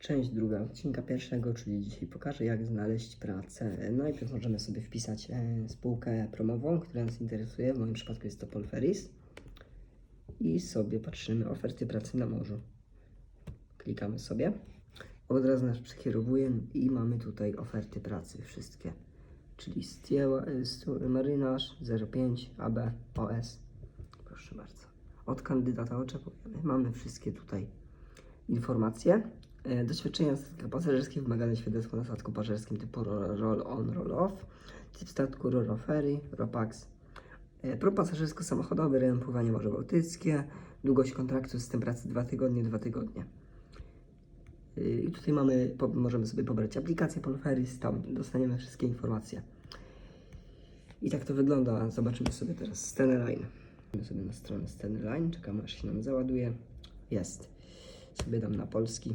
Część druga odcinka pierwszego, czyli dzisiaj pokażę jak znaleźć pracę. Najpierw możemy sobie wpisać e, spółkę promową, która nas interesuje. W moim przypadku jest to Polferis. I sobie patrzymy oferty pracy na morzu. Klikamy sobie. Od razu nas przekierowuje i mamy tutaj oferty pracy wszystkie. Czyli stieła, e, stu- marynarz 05 AB OS. Proszę bardzo. Od kandydata oczekujemy. Mamy wszystkie tutaj informacje. E, Doświadczenia statku pasażerskie wymagane świadectwo na statku pasażerskim typu ro- roll-on, roll-off, typ statku ro ferry, ropax, e, prób pasażersko-samochodowy, rejon pływania Morze Bałtyckie, długość kontraktu, system pracy 2 tygodnie, 2 tygodnie. E, I tutaj mamy, po, możemy sobie pobrać aplikację Polferis, tam dostaniemy wszystkie informacje. I tak to wygląda. Zobaczymy sobie teraz Sceny Line. Idziemy sobie na stronę Sceny Line, czekamy aż się nam załaduje. Jest. Sobie dam na polski.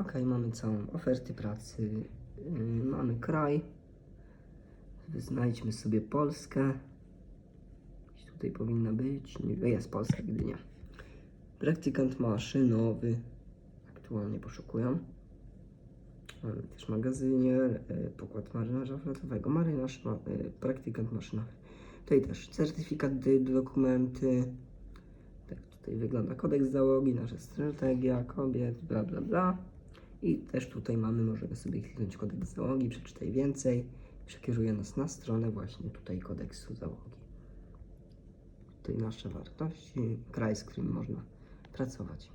Ok, mamy całą oferty pracy. Yy, mamy kraj. Znajdźmy sobie Polskę. Gdzieś tutaj powinna być. Nie, jest Polska, gdy nie. Praktykant maszynowy. Aktualnie poszukują. Mamy też magazynier, e, pokład marynarza flotowego, marynarz, ma, e, praktykant maszynowy. Tutaj też certyfikaty, dokumenty. Tak tutaj wygląda kodeks załogi, nasza strategia, kobiet, bla bla bla. I też tutaj mamy, możemy sobie kliknąć kodeks załogi, przeczytaj więcej. Przekieruje nas na stronę właśnie tutaj kodeksu załogi. Tutaj nasze wartości, kraj, z którym można pracować.